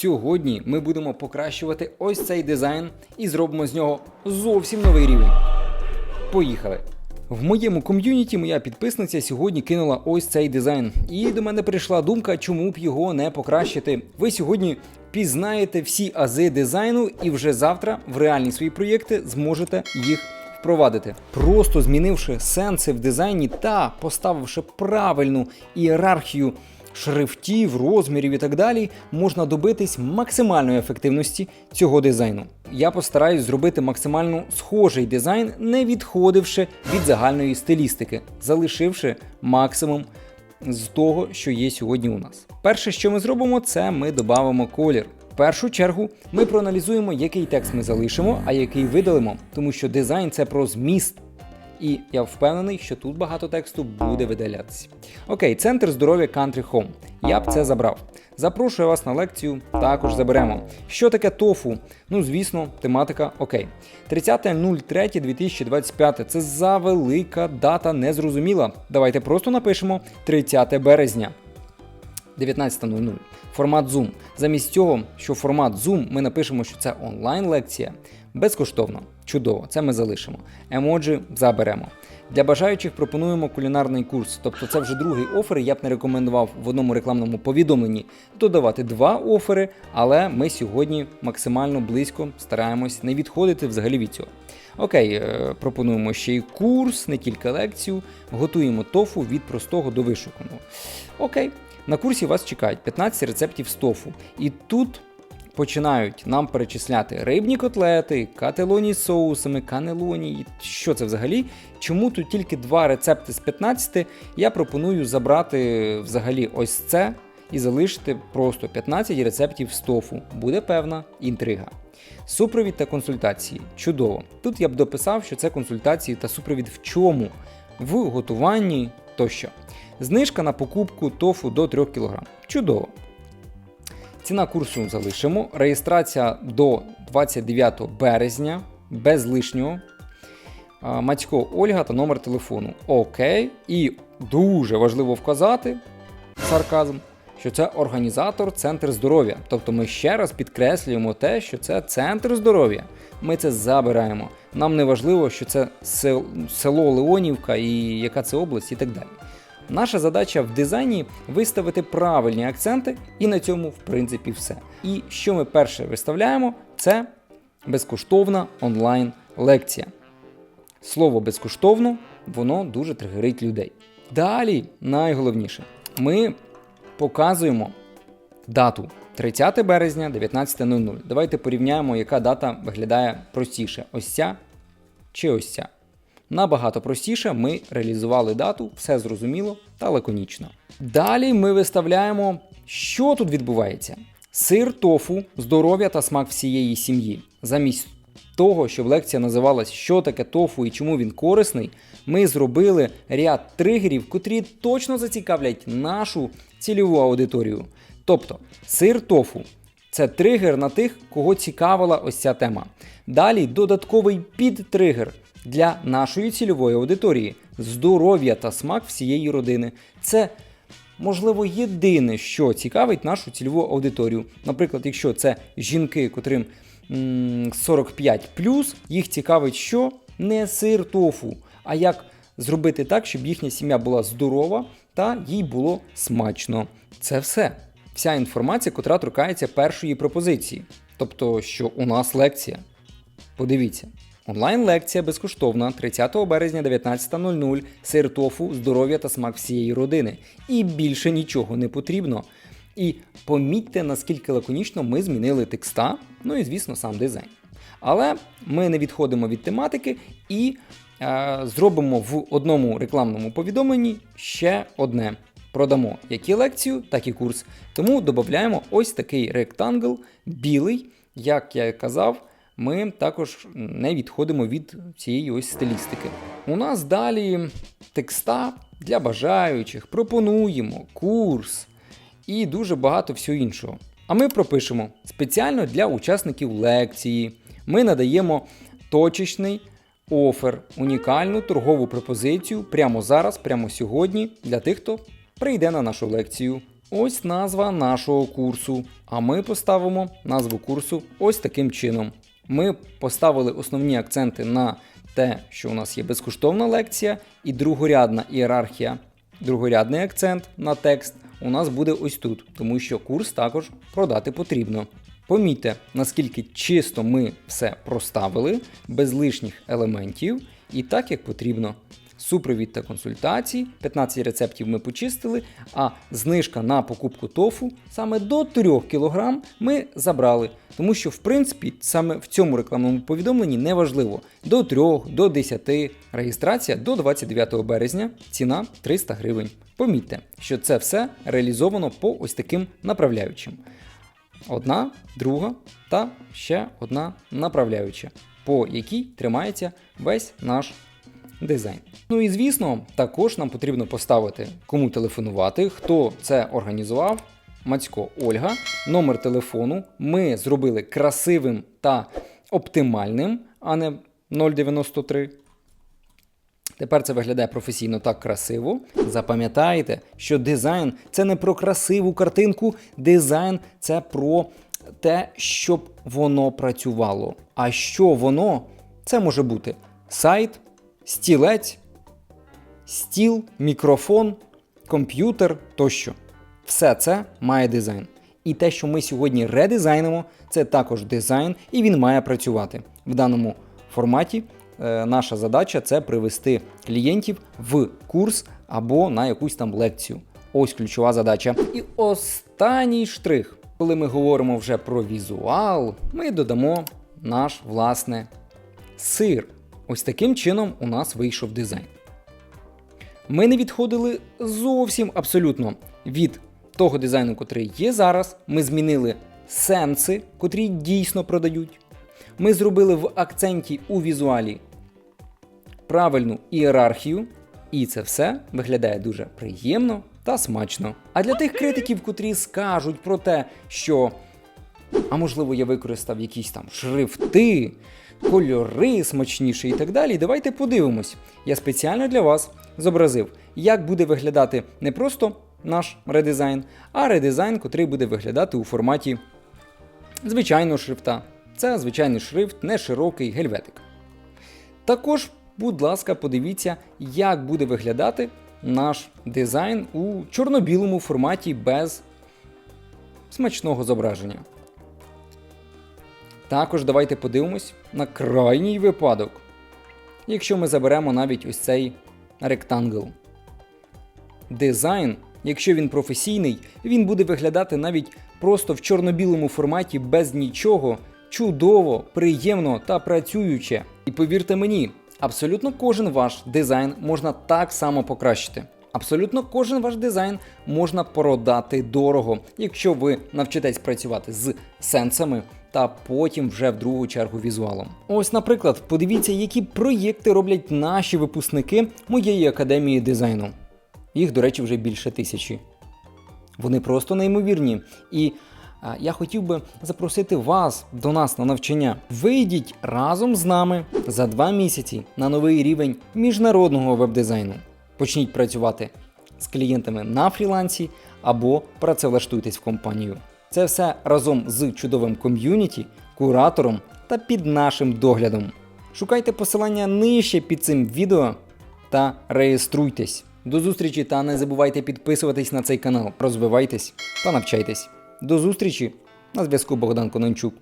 Сьогодні ми будемо покращувати ось цей дизайн і зробимо з нього зовсім новий рівень. Поїхали! В моєму ком'юніті моя підписниця сьогодні кинула ось цей дизайн, і до мене прийшла думка, чому б його не покращити. Ви сьогодні пізнаєте всі ази дизайну, і вже завтра в реальні свої проєкти зможете їх впровадити. Просто змінивши сенси в дизайні та поставивши правильну ієрархію шрифтів, розмірів і так далі, можна добитись максимальної ефективності цього дизайну. Я постараюсь зробити максимально схожий дизайн, не відходивши від загальної стилістики, залишивши максимум з того, що є сьогодні у нас. Перше, що ми зробимо, це ми додамо колір. В першу чергу ми проаналізуємо, який текст ми залишимо, а який видалимо, тому що дизайн це про зміст. І я впевнений, що тут багато тексту буде видалятися. Окей, центр здоров'я Country Home. Я б це забрав. Запрошую вас на лекцію, також заберемо. Що таке тофу? Ну, звісно, тематика окей. 30.03.2025 це завелика дата незрозуміла. Давайте просто напишемо 30 березня. 19.00. Формат Zoom. Замість цього, що формат Zoom, ми напишемо, що це онлайн-лекція. Безкоштовно. Чудово, це ми залишимо. Емоджі заберемо. Для бажаючих пропонуємо кулінарний курс. Тобто це вже другий офер. Я б не рекомендував в одному рекламному повідомленні додавати два офери, але ми сьогодні максимально близько стараємось не відходити взагалі від цього. Окей, е, пропонуємо ще й курс, не тільки лекцію. Готуємо тофу від простого до вишуканого. Окей, на курсі вас чекають 15 рецептів з тофу. І тут починають нам перечисляти рибні котлети, кателоні з соусами, канелоні. Що це взагалі? Чому тут тільки два рецепти з 15? Я пропоную забрати взагалі ось це і залишити просто 15 рецептів з тофу. Буде певна інтрига. Супровід та консультації. Чудово. Тут я б дописав, що це консультації та супровід в чому? В готуванні тощо. Знижка на покупку тофу до 3 кг. Чудово. Ціна курсу залишимо. Реєстрація до 29 березня без лишнього. А, Матько Ольга та номер телефону. Окей. І дуже важливо вказати сарказм, що це організатор Центр здоров'я. Тобто ми ще раз підкреслюємо те, що це центр здоров'я. Ми це забираємо. Нам не важливо, що це село Леонівка і яка це область і так далі. Наша задача в дизайні виставити правильні акценти, і на цьому, в принципі, все. І що ми перше виставляємо, це безкоштовна онлайн-лекція. Слово безкоштовно, воно дуже тригерить людей. Далі, найголовніше, ми показуємо дату 30 березня 19.00. Давайте порівняємо, яка дата виглядає простіше: ось ця чи ось ця. Набагато простіше ми реалізували дату, все зрозуміло та лаконічно. Далі ми виставляємо, що тут відбувається: сир, тофу, здоров'я та смак всієї сім'ї. Замість того, щоб лекція називалась Що таке тофу і чому він корисний, ми зробили ряд тригерів, котрі точно зацікавлять нашу цільову аудиторію. Тобто, сир тофу це тригер на тих, кого цікавила ось ця тема. Далі додатковий підтригер для нашої цільової аудиторії здоров'я та смак всієї родини. Це можливо єдине, що цікавить нашу цільову аудиторію. Наприклад, якщо це жінки, котрим 45 їх цікавить, що не сир тофу, а як зробити так, щоб їхня сім'я була здорова та їй було смачно. Це все. Вся інформація, котра торкається першої пропозиції. Тобто, що у нас лекція. Подивіться. Онлайн-лекція безкоштовна 30 березня 19.00. Сир тофу, здоров'я та смак всієї родини. І більше нічого не потрібно. І помітьте, наскільки лаконічно ми змінили текста, ну і звісно, сам дизайн. Але ми не відходимо від тематики і е, зробимо в одному рекламному повідомленні ще одне. Продамо як і лекцію, так і курс. Тому додаємо ось такий ректангл білий, як я казав. Ми також не відходимо від цієї ось стилістики. У нас далі текста для бажаючих, пропонуємо курс і дуже багато всього іншого. А ми пропишемо спеціально для учасників лекції. Ми надаємо точечний офер, унікальну торгову пропозицію прямо зараз, прямо сьогодні для тих, хто прийде на нашу лекцію. Ось назва нашого курсу А ми поставимо назву курсу ось таким чином. Ми поставили основні акценти на те, що у нас є безкоштовна лекція, і другорядна ієрархія, другорядний акцент на текст у нас буде ось тут, тому що курс також продати потрібно. Помітьте, наскільки чисто ми все проставили, без лишніх елементів і так, як потрібно. Супровід та консультації, 15 рецептів ми почистили, а знижка на покупку тофу саме до 3 кг ми забрали. Тому що, в принципі, саме в цьому рекламному повідомленні не важливо до 3, до 10, реєстрація до 29 березня, ціна 300 гривень. Помітьте, що це все реалізовано по ось таким направляючим. Одна, друга та ще одна направляюча, по якій тримається весь наш дизайн. Ну і звісно, також нам потрібно поставити, кому телефонувати, хто це організував. Мацько Ольга, номер телефону ми зробили красивим та оптимальним, а не 093. Тепер це виглядає професійно так красиво. Запам'ятайте, що дизайн це не про красиву картинку, дизайн це про те, щоб воно працювало. А що воно? Це може бути сайт, стілець, стіл, мікрофон, комп'ютер тощо. Все це має дизайн. І те, що ми сьогодні редизайнимо, це також дизайн, і він має працювати. В даному форматі е, наша задача це привести клієнтів в курс або на якусь там лекцію. Ось ключова задача. І останній штрих, коли ми говоримо вже про візуал, ми додамо наш власне сир. Ось таким чином у нас вийшов дизайн. Ми не відходили зовсім абсолютно від того дизайну, котрий є зараз. Ми змінили сенси, котрі дійсно продають. Ми зробили в акценті у візуалі правильну ієрархію, і це все виглядає дуже приємно та смачно. А для тих критиків, котрі скажуть про те, що а можливо я використав якісь там шрифти, кольори смачніші і так далі. Давайте подивимось. Я спеціально для вас зобразив, як буде виглядати не просто наш редизайн, а редизайн, котрий буде виглядати у форматі звичайного шрифта. Це звичайний шрифт, не широкий гельветик. Також, будь ласка, подивіться, як буде виглядати наш дизайн у чорно-білому форматі без смачного зображення. Також давайте подивимось на крайній випадок. Якщо ми заберемо навіть ось цей ректангл. Дизайн, якщо він професійний, він буде виглядати навіть просто в чорно-білому форматі без нічого, чудово, приємно та працююче. І повірте мені, абсолютно кожен ваш дизайн можна так само покращити. Абсолютно кожен ваш дизайн можна продати дорого, якщо ви навчитесь працювати з сенсами та потім вже в другу чергу візуалом. Ось, наприклад, подивіться, які проєкти роблять наші випускники моєї академії дизайну. Їх, до речі, вже більше тисячі. Вони просто неймовірні. І а, я хотів би запросити вас до нас на навчання. Вийдіть разом з нами за два місяці на новий рівень міжнародного веб-дизайну. Почніть працювати з клієнтами на фрілансі або працевлаштуйтесь в компанію. Це все разом з чудовим ком'юніті, куратором та під нашим доглядом. Шукайте посилання нижче під цим відео та реєструйтесь. До зустрічі та не забувайте підписуватись на цей канал. Розвивайтесь та навчайтесь. До зустрічі на зв'язку Богдан Конончук.